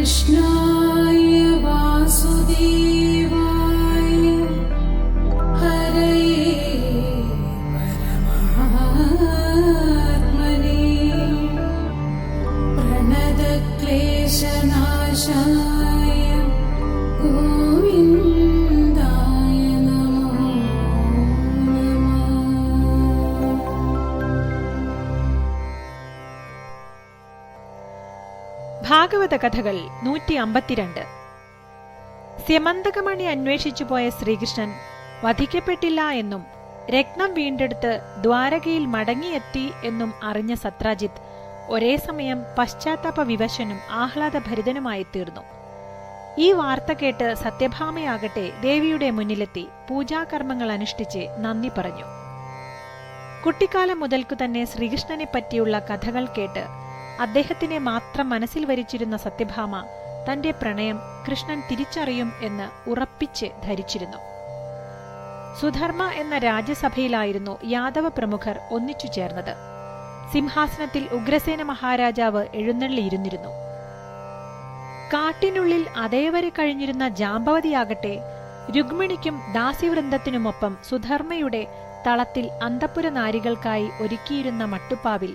कृष्णाय वासुदेव ഭാഗവത കഥകൾ നൂറ്റി അമ്പത്തിരണ്ട്. സ്യമന്തകമണി അന്വേഷിച്ചു പോയ ശ്രീകൃഷ്ണൻ വധിക്കപ്പെട്ടില്ല എന്നും രത്നം വീണ്ടെടുത്ത് ദ്വാരകയിൽ മടങ്ങിയെത്തി എന്നും അറിഞ്ഞ സത്രാജിത്ത് ഒരേ സമയം പശ്ചാത്താപ വിവശനും ആഹ്ലാദഭരിതനുമായി തീർന്നു. ഈ വാർത്ത കേട്ട് സത്യഭാമയാകട്ടെ ദേവിയുടെ മുന്നിലെത്തി പൂജാകർമ്മങ്ങൾ അനുഷ്ഠിച്ച് നന്ദി പറഞ്ഞു. കുട്ടിക്കാലം മുതൽക്കു തന്നെ ശ്രീകൃഷ്ണനെ പറ്റിയുള്ള കഥകൾ കേട്ട് അദ്ദേഹത്തിനെ മാത്രം മനസ്സിൽ വരിച്ചിരുന്ന സത്യഭാമ തന്റെ പ്രണയം കൃഷ്ണൻ തിരിച്ചറിയും എന്ന് ഉറപ്പിച്ച് ധരിച്ചിരുന്നു. സുധർമ്മ എന്ന രാജ്യസഭയിലായിരുന്നു യാദവ പ്രമുഖർ ഒന്നിച്ചു ചേർന്നത്. സിംഹാസനത്തിൽ ഉഗ്രസേന മഹാരാജാവ് എഴുന്നള്ളിയിരുന്നിരുന്നു കാട്ടിനുള്ളിൽ അതേവരെ കഴിഞ്ഞിരുന്ന ജാമ്പവതിയാകട്ടെ രുക്മിണിക്കും ദാസ്യവൃന്ദത്തിനുമൊപ്പം സുധർമ്മയുടെ തളത്തിൽ അന്തപ്പുര നാരികൾക്കായി ഒരുക്കിയിരുന്ന മട്ടുപ്പാവിൽ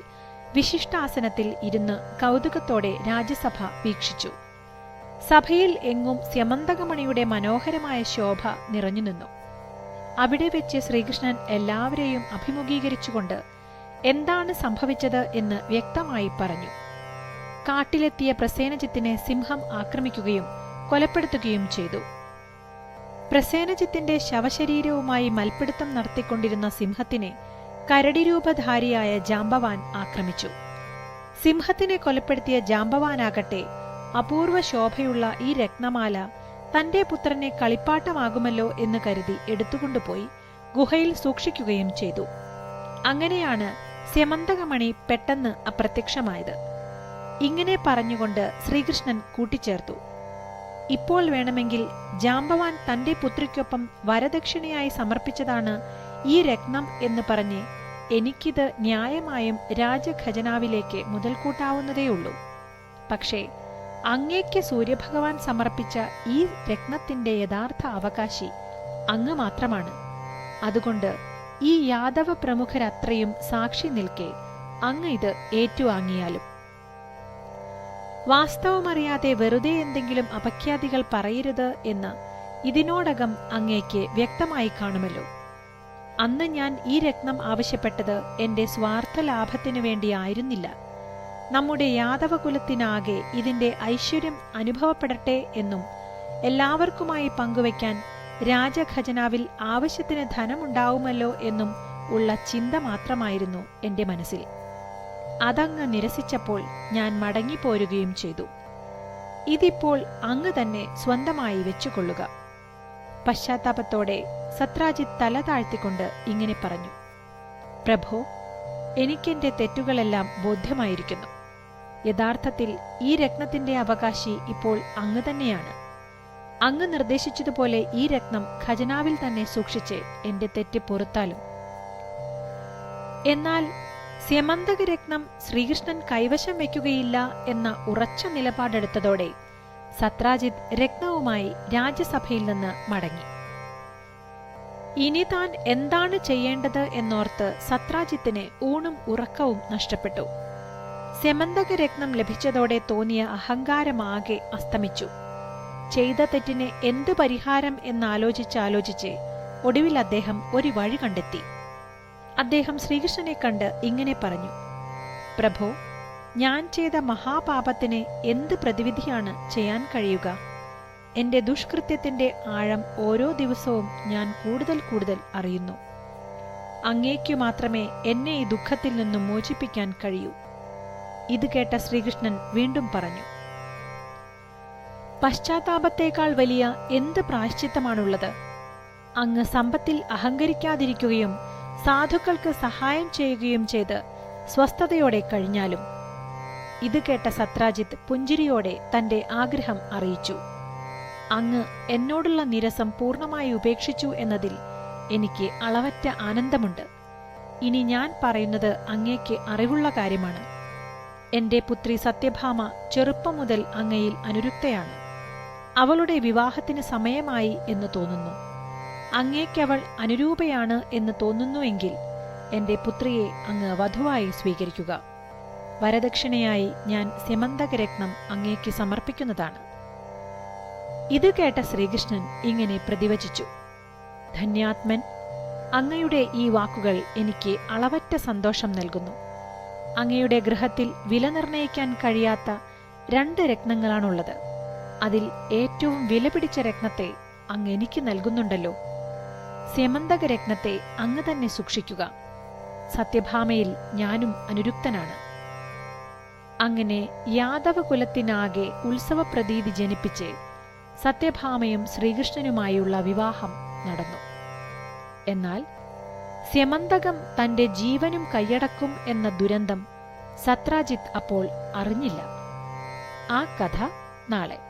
വിശിഷ്ടാസനത്തിൽ ഇരുന്ന് കൗതുകത്തോടെ രാജ്യസഭ വീക്ഷിച്ചു. സഭയിൽ എങ്ങും സ്യമന്തകമണിയുടെ മനോഹരമായ ശോഭ നിറഞ്ഞു നിന്നു. അവിടെ വെച്ച് ശ്രീകൃഷ്ണൻ എല്ലാവരെയും അഭിമുഖീകരിച്ചുകൊണ്ട് എന്താണ് സംഭവിച്ചത് എന്ന് വ്യക്തമായി പറഞ്ഞു. കാട്ടിലെത്തിയ പ്രസേനജിത്തിനെ സിംഹം ആക്രമിക്കുകയും കൊലപ്പെടുത്തുകയും ചെയ്തു. പ്രസേനജിത്തിന്റെ ശവശരീരവുമായി മൽപ്പിടുത്തം നടത്തിക്കൊണ്ടിരുന്ന സിംഹത്തിനെ കരടിരൂപധാരിയായ ജാമ്പവാൻ ആക്രമിച്ചു. സിംഹത്തിനെ കൊലപ്പെടുത്തിയ ജാമ്പവാനാകട്ടെ അപൂർവ ശോഭയുള്ള ഈ രത്നമാല തന്റെ പുത്രനെ കളിപ്പാട്ടമാകുമല്ലോ എന്ന് കരുതി എടുത്തുകൊണ്ടുപോയി ഗുഹയിൽ സൂക്ഷിക്കുകയും ചെയ്തു. അങ്ങനെയാണ് സ്യമന്തകമണി പെട്ടെന്ന് അപ്രത്യക്ഷമായത്. ഇങ്ങനെ പറഞ്ഞുകൊണ്ട് ശ്രീകൃഷ്ണൻ കൂട്ടിച്ചേർത്തു. ഇപ്പോൾ വേണമെങ്കിൽ ജാമ്പവാൻ തന്റെ പുത്രിക്കൊപ്പം വരദക്ഷിണയായി സമർപ്പിച്ചതാണ് ഈ രത്നം എന്ന് പറഞ്ഞ് എനിക്കിത് ന്യായമായും രാജഖജനാവിലേക്ക് മുതൽക്കൂട്ടാവുന്നതേയുള്ളൂ. പക്ഷേ അങ്ങേക്ക് സൂര്യഭഗവാൻ സമർപ്പിച്ച ഈ രത്നത്തിന്റെ യഥാർത്ഥ അവകാശി അങ്ങ് മാത്രമാണ്. അതുകൊണ്ട് ഈ യാദവ പ്രമുഖരത്രയും സാക്ഷി നിൽക്കെ അങ്ങ് ഇത് ഏറ്റുവാങ്ങിയാലും. വാസ്തവമറിയാതെ വെറുതെ എന്തെങ്കിലും അപഖ്യാതികൾ പറയരുത് എന്ന് ഇതിനോടകം അങ്ങേക്ക് വ്യക്തമായി കാണുമല്ലോ. അന്ന് ഞാൻ ഈ രത്നം ആവശ്യപ്പെട്ടത് എന്റെ സ്വാർത്ഥ ലാഭത്തിനു വേണ്ടിയായിരുന്നില്ല. നമ്മുടെ യാദവകുലത്തിനാകെ ഇതിന്റെ ഐശ്വര്യം അനുഭവപ്പെടട്ടെ എന്നും എല്ലാവർക്കുമായി പങ്കുവയ്ക്കാൻ രാജഖജനാവിൽ ആവശ്യത്തിന് ധനമുണ്ടാവുമല്ലോ എന്നും ഉള്ള ചിന്ത മാത്രമായിരുന്നു എന്റെ മനസ്സിൽ. അതങ്ങ് നിരസിച്ചപ്പോൾ ഞാൻ മടങ്ങിപ്പോരുകയും ചെയ്തു. ഇതിപ്പോൾ അങ്ങ് തന്നെ സ്വന്തമായി വെച്ചുകൊള്ളുക. പശ്ചാത്താപത്തോടെ സത്രാജിത്ത് തല താഴ്ത്തിക്കൊണ്ട് ഇങ്ങനെ പറഞ്ഞു. പ്രഭോ എനിക്കെന്റെ തെറ്റുകളെല്ലാം ബോധ്യമായിരിക്കുന്നു. യഥാർത്ഥത്തിൽ ഈ രത്നത്തിന്റെ അവകാശി ഇപ്പോൾ അങ്ങ് തന്നെയാണ്. അങ്ങ് നിർദ്ദേശിച്ചതുപോലെ ഈ രത്നം ഖജനാവിൽ തന്നെ സൂക്ഷിച്ച് എന്റെ തെറ്റ് പൊറുത്താലും. എന്നാൽ സ്യമന്തക രത്നം ശ്രീകൃഷ്ണൻ കൈവശം വയ്ക്കുകയില്ല എന്ന ഉറച്ച നിലപാടെടുത്തതോടെ സത്രാജിത്ത് രത്നവുമായി രാജ്യസഭയിൽ നിന്ന് മടങ്ങി. ഇനി താൻ എന്താണ് ചെയ്യേണ്ടത് എന്നോർത്ത് സത്രാജിത്തിന് ഊണും ഉറക്കവും നഷ്ടപ്പെട്ടു. രത്നം ലഭിച്ചതോടെ തോന്നിയ അഹങ്കാരമാകെ അസ്തമിച്ചു. ചെയ്ത തെറ്റിന് എന്ത് പരിഹാരം എന്നാലോചിച്ചാലോചിച്ച് ഒടുവിൽ അദ്ദേഹം ഒരു വഴി കണ്ടെത്തി. അദ്ദേഹം ശ്രീകൃഷ്ണനെ കണ്ട് ഇങ്ങനെ പറഞ്ഞു പ്രഭോ ഞാൻ ചെയ്ത മഹാപാപത്തിന് എന്ത് പ്രതിവിധിയാണ് ചെയ്യാൻ കഴിയുക? എന്റെ ദുഷ്കൃത്യത്തിന്റെ ആഴം ഓരോ ദിവസവും ഞാൻ കൂടുതൽ കൂടുതൽ അറിയുന്നു. അങ്ങേക്കു മാത്രമേ എന്നെ ഈ ദുഃഖത്തിൽ നിന്നും മോചിപ്പിക്കാൻ കഴിയൂ. ഇത് കേട്ട ശ്രീകൃഷ്ണൻ വീണ്ടും പറഞ്ഞു. പശ്ചാത്താപത്തേക്കാൾ വലിയ എന്ത് പ്രായശ്ചിത്തമാണുള്ളത്? അങ്ങ് സമ്പത്തിൽ അഹങ്കരിക്കാതിരിക്കുകയും സാധുക്കൾക്ക് സഹായം ചെയ്യുകയും ചെയ്ത് സ്വസ്ഥതയോടെ കഴിഞ്ഞാലും. ഇത് കേട്ട സത്രാജിത്ത് പുഞ്ചിരിയോടെ തന്റെ ആഗ്രഹം അറിയിച്ചു. അങ്ങ് എന്നോടുള്ള നിരസം പൂർണമായി ഉപേക്ഷിച്ചു എന്നതിൽ എനിക്ക് അളവറ്റ ആനന്ദമുണ്ട്. ഇനി ഞാൻ പറയുന്നത് അങ്ങേക്ക് അറിവുള്ള കാര്യമാണ്. എന്റെ പുത്രി സത്യഭാമ ചെറുപ്പം മുതൽ അങ്ങയിൽ അനുരുക്തയാണ്. അവളുടെ വിവാഹത്തിന് സമയമായി എന്ന് തോന്നുന്നു. അങ്ങേക്കവൾ അനുരൂപയാണ് എന്ന് തോന്നുന്നുവെങ്കിൽ എന്റെ പുത്രിയെ അങ്ങ് വധുവായി സ്വീകരിക്കുക. വരദക്ഷിണയായി ഞാൻ സിമന്തകരത്നം അങ്ങേക്ക് സമർപ്പിക്കുന്നതാണ്. ഇത് കേട്ട ശ്രീകൃഷ്ണൻ ഇങ്ങനെ പ്രതിവചിച്ചു. ധന്യാത്മൻ അങ്ങയുടെ ഈ വാക്കുകൾ എനിക്ക് അളവറ്റ സന്തോഷം നൽകുന്നു. അങ്ങയുടെ ഗൃഹത്തിൽ വില നിർണയിക്കാൻ കഴിയാത്ത രണ്ട് രത്നങ്ങളാണുള്ളത്. അതിൽ ഏറ്റവും വിലപിടിച്ച രത്നത്തെ അങ്ങ് എനിക്ക് നൽകുന്നുണ്ടല്ലോ. സ്യമന്തക രത്നത്തെ അങ്ങ് തന്നെ സൂക്ഷിക്കുക. സത്യഭാമയിൽ ഞാനും അനുരുക്തനാണ്. അങ്ങനെ യാദവകുലത്തിനാകെ ഉത്സവപ്രതീതി ജനിപ്പിച്ച് സത്യഭാമയും ശ്രീകൃഷ്ണനുമായുള്ള വിവാഹം നടന്നു. എന്നാൽ സ്യമന്തകം തന്റെ ജീവനും കൈയടക്കും എന്ന ദുരന്തം സത്രാജിത്ത് അപ്പോൾ അറിഞ്ഞില്ല. ആ കഥ നാളെ.